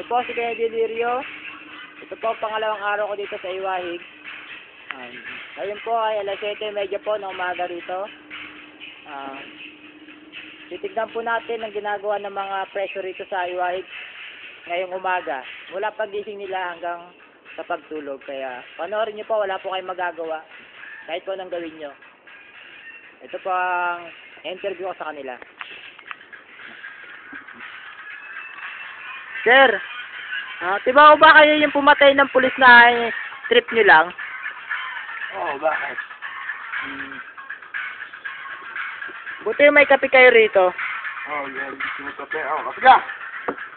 Ito po si Kuya Delirio. Ito po ang pangalawang araw ko dito sa Iwahig. Um, ngayon po ay alas 7.30 po ng umaga rito. Ah, titignan po natin ang ginagawa ng mga preso rito sa Iwahig ngayong umaga. Mula pagising nila hanggang sa pagtulog. Kaya panoorin niyo po, wala po kayong magagawa. Kahit po anong gawin niyo. Ito po ang interview ko sa kanila. Sir, ah, tiba ko ba kayo yung pumatay ng pulis na eh, trip niyo lang? Oo, bakit? Hmm. Buti may kape kayo rito. Oh, yan. Sinukape. Oo, kapag ka!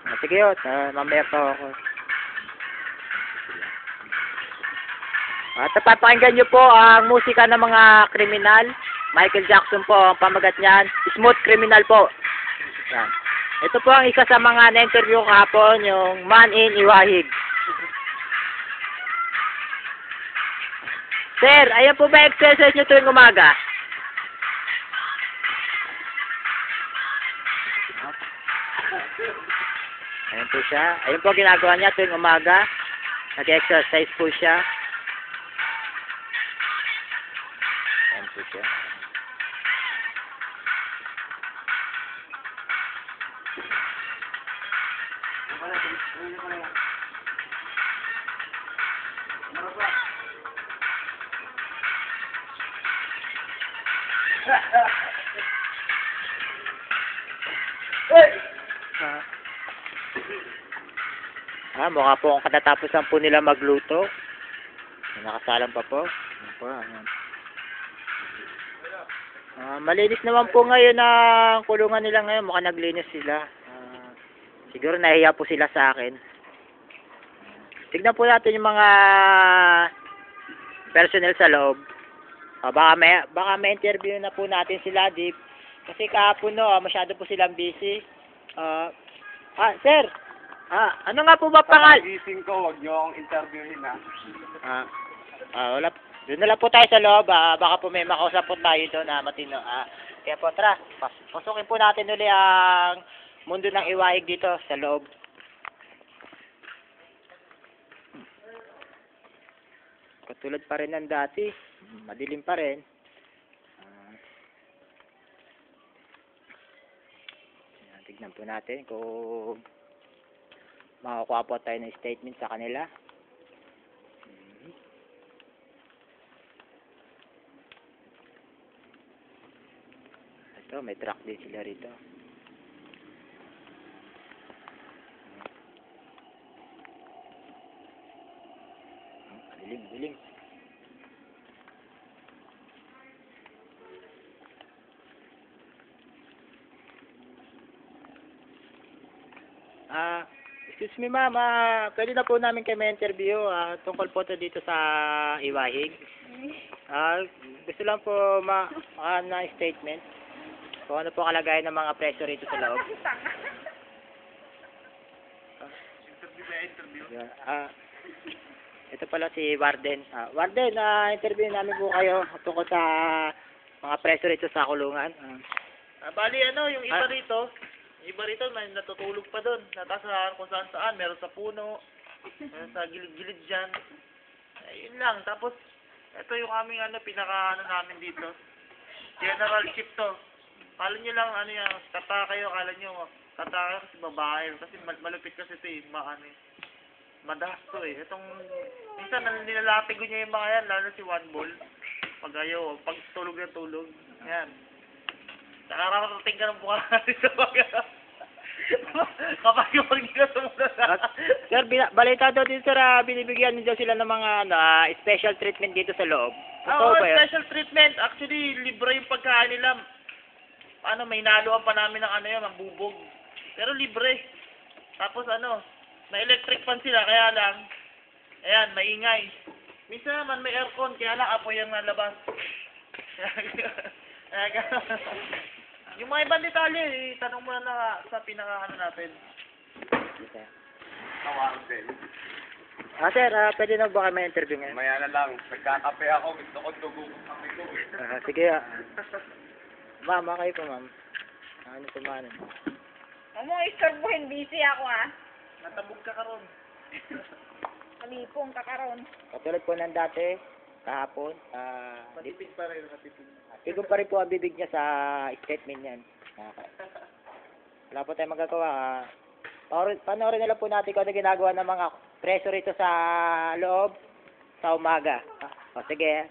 Ah, sige yun, ah, mamaya pa ako. At papakinggan niyo po ang musika ng mga kriminal. Michael Jackson po ang pamagat niyan. Smooth Criminal po. Yan. Ito po ang isa sa mga na-interview kahapon, yung Man in Iwahig. Sir, ayan po ba exercise niyo tuwing umaga? Ayan po siya. Ayun po ginagawa niya tuwing umaga. Nag-exercise po siya. Ayan po siya. Ah. Ah, mukha po ang katatapusan po nila magluto. Nakasalang pa po. Ayan po, ayan. Ah, malinis naman po ngayon ang kulungan nila ngayon. Mukhang naglinis sila. Ah, siguro nahiya po sila sa akin. Tignan po natin yung mga personnel sa loob. Ah, baka may baka may interview na po natin sila, Deep. Kasi kahapon no, ah, masyado po silang busy. Ah, ah, sir. Ah, ano nga po ba pangal? Gising ko, huwag niyo akong interviewin ha. Ah, ah, wala. Doon na lang po tayo sa loob. Ah, baka po may makausap po tayo doon na matino. Ah, kaya po, tara. Pas pasukin po natin uli ang mundo ng iwaig dito sa loob. Katulad pa rin ng dati. Madilim pa rin. Tignan po natin kung makakuha po tayo ng statement sa kanila. Mhm. Ito, may truck din sila rito. Dilim, dilim. Ah, excuse me ma'am, ah, pwede na po namin kayo may-interview ah, tungkol po to dito sa Iwahig. Ah, gusto lang po ma ah, na statement kung ano po kalagayan ng mga preso rito sa loob. Interview interview? Yeah, Ah, ito pala si Warden. Ah, Warden, ah, interview namin po kayo tungkol sa mga preso rito sa kulungan. Ah, Ah, bali ano, yung iba Ah. rito, iba rito may natutulog pa doon. Natasahan kung saan saan, meron sa puno, meron sa gilid-gilid dyan. Ayun lang, tapos ito yung aming ano, pinaka ano namin dito. General Chief to. Kala nyo lang ano yan, kata kayo, kala nyo, kata kayo kasi babae. Kasi mal- malupit kasi ito eh, ma ano eh. Madalas to eh. Itong, minsan ko niya yung mga yan, lalo si One Ball. Pag ayaw, pag tulog na tulog. Yan. Nakakarating ka ng buka natin sa mga... Kapag yung hindi ka sumunod sir, bina- balita daw din sir, ah, binibigyan din daw sila ng mga ano, ah, special treatment dito sa loob. Totoo Oo, ba yun? special treatment. Actually, libre yung pagkain nila. Ano, may naluan pa namin ng ano yun, ng bubog. Pero libre. Tapos ano, may electric fan sila, kaya lang, ayan, maingay. Minsan naman may aircon, kaya lang apoy ang nalabas. Kaya. Yung mga ibang detalye, eh, tanong mo na ah, sa pinaka ano natin. Din. Ah, sir, ah, pwede na ba kayo may interview ngayon? Maya na lang, nagkakape ako, gusto ko dugo ko kape ko. Ah, sige, ah. Ma'am, ah, kayo po, ma'am. Ano po, ma'am? Huwag mong istorbohin, busy ako ah. Natabog ka karon. Kalipong kakaroon. Katulad po ng dati, kahapon, ah, Matipid pa rin, matipid. Tigong pa rin po ang bibig niya sa statement niyan. Nakaka- Wala po tayong magagawa. Panoorin, panoorin na lang po natin kung ano ginagawa ng mga preso rito sa loob sa umaga. O sige.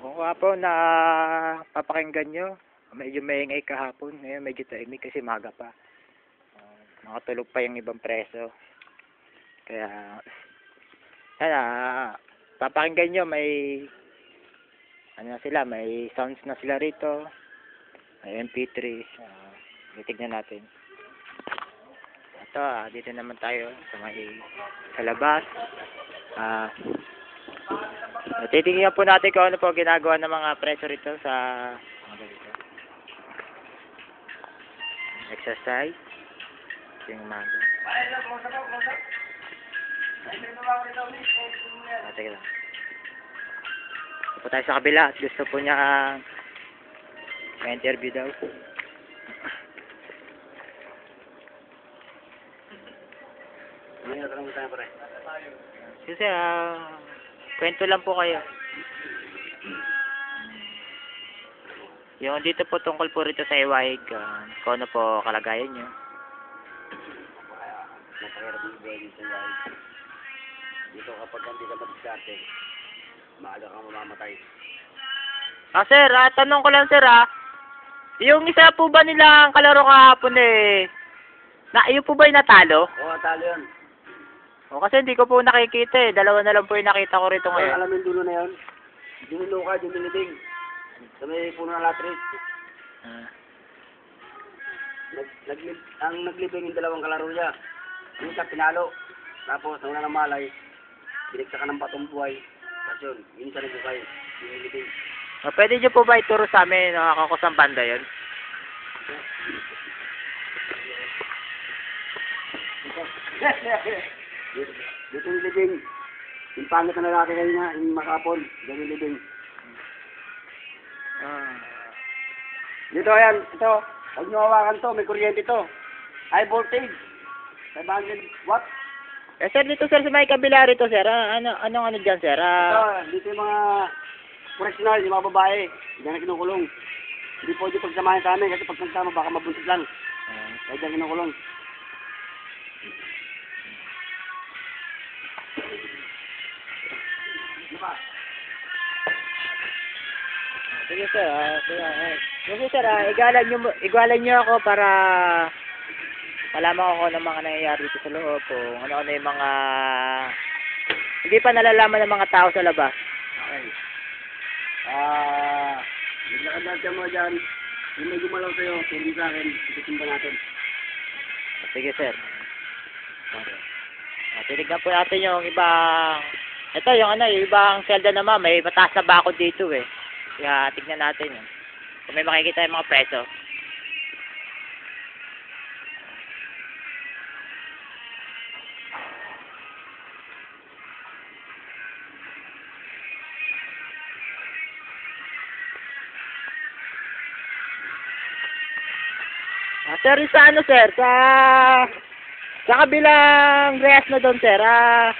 Kung kahapon na papakinggan nyo, medyo maingay kahapon. Ngayon medyo tahimik kasi maga pa. Uh, makatulog pa yung ibang preso. Kaya, sana, papakinggan nyo, may, ano na sila, may sounds na sila rito. May MP3. Uh, titignan natin. Ito, ah, dito naman tayo sa may, sa labas. Ah, Titingnan po natin kung ano po ginagawa ng mga preso rito sa mga ganito. Exercise. Yung umaga. Ah, teka lang. Po tayo sa kabila at gusto po niya ma-interview daw. Kasi ah, kwento lang po kayo. Yung dito po tungkol po rito sa Iwaig, ah, kung ano po kalagayan nyo. Buhay dito sa Iwaig. Dito kapag hindi ka matiskarte, maaga kang mamamatay. Ah, sir, ah, tanong ko lang, sir, ah. Yung isa po ba nilang kalaro kahapon eh, na, yun po ba yung natalo? Oo, talo yan. O, kasi hindi ko po nakikita eh. Dalawa na lang po yung nakita ko rito ngayon. alam yung dulo na yun, dinulo ka, dinilibing. Sa may puno ng latris. Ah. Nag, naglib, ang naglibing yung dalawang kalaro niya. Yung isa pinalo. Tapos, nung ng malay, binigta ka ng patong buhay. Tapos yun, yung isa nagbukay. Dinilibing. Ah, pwede nyo po ba ituro sa amin no, ako kusang banda yun? dito yung libing. Yung pangit na lalaki kayo na, yung makapon. Dito yung libing. Ah. Dito, ayan. Ito. Huwag nyo hawakan to. May kuryente to. High voltage. 500 watt. Eh, sir, dito sir, sa may kabila rito, sir. Ah, ano, anong ano dyan, sir? Ah, Ito, dito yung mga professional, yung mga babae. Diyan na kinukulong. Hindi pwede pagsamahin sa amin kasi pag nagsama baka mabuntis lang. ah, Kaya diyan kinukulong. Sige, sir. Ah, sige, ah. Sige, sir, ah, igalan nyo, mo- igalan nyo ako para malaman ko ng mga nangyayari dito sa loob. Kung ano-ano yung mga hindi pa nalalaman ng mga tao sa labas. Okay. Ah, maglakad natin mo dyan. Yung may gumalaw sa'yo, tuloy sa akin, itutumba natin. Sige, sir. Okay. Ah, tinignan po natin yung ibang... Ito, yung ano, yung ibang selda naman, may mataas na bakod dito eh. Kaya tignan natin yun. Kung may makikita yung mga preso. Ah, sir, sa ano, sir? Sa... Sa kabilang reyes na doon, sir. Ah,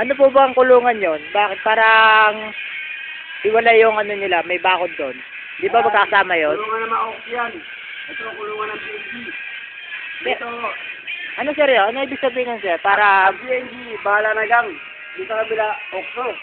ano po ba ang kulungan yon? Bakit parang... Iwala yung ano nila, may bakod doon. Di ba magkasama yon? Kulungan ng mga ox yan. Ito ang kulungan ng PNG. Dito, Ano, sir, yun? Ano ibig sabihin nun, sir? Para... ang PNG, bahala na gang. Dito kabila, okso.